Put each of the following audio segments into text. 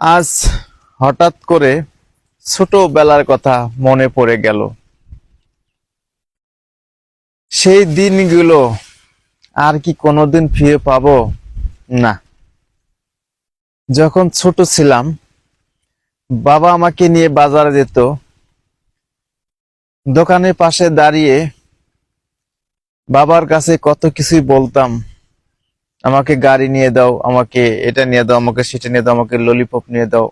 আজ হঠাৎ করে ছোটবেলার কথা মনে পড়ে গেল। সেই দিনগুলো আর কি কোনোদিন ফিরে পাবো? না। যখন ছোট ছিলাম, বাবা আমাকে নিয়ে বাজারে যেত। দোকানের পাশে দাঁড়িয়ে বাবার কাছে কত কিছুই বলতাম। আমাকে গাড়ি নিয়ে দাও, আমাকে এটা নিয়ে দাও, আমাকে সেটা নিয়ে দাও, আমাকে ললিপপ নিয়ে দাও।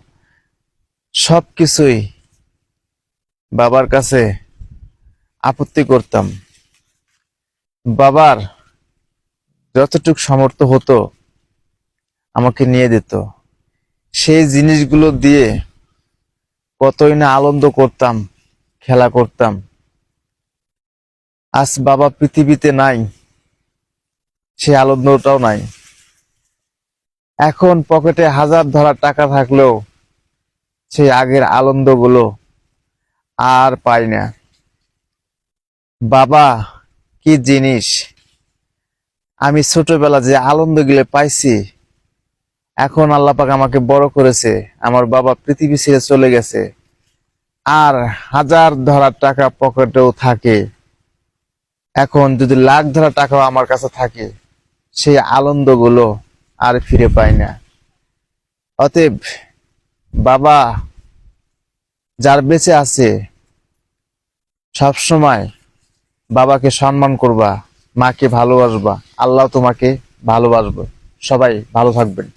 সব কিছুই বাবার কাছে আপত্তি করতাম। বাবার যতটুক সামর্থ্য হতো আমাকে নিয়ে দিত। সেই জিনিসগুলো দিয়ে কতই না আনন্দ করতাম, খেলা করতাম। আজ বাবা পৃথিবীতে নাই। সে আনন্দটাও নাই। এখন পকেটে হাজার ধরা টাকা থাকলেও সেই আগের আনন্দগুলো আর পাই না। বাবা, কি জিনিস? আমি ছোটবেলা যে আনন্দগুলো পাইছি, এখন আল্লাপাক আমাকে বড় করেছে। আমার বাবা পৃথিবী ছেড়ে চলে গেছে। আর হাজার ধরা টাকা পকেটেও থাকে। এখন যদি লাখ ধরা টাকাও আমার কাছে থাকে সেই আনন্দগুলো আর ফিরে পায় না। অতএব বাবা যার বেঁচে আছে, সবসময় বাবাকে সম্মান করবা, মাকে ভালোবাসবা, আল্লাহ তোমাকে ভালোবাসবে। সবাই ভালো থাকবেন।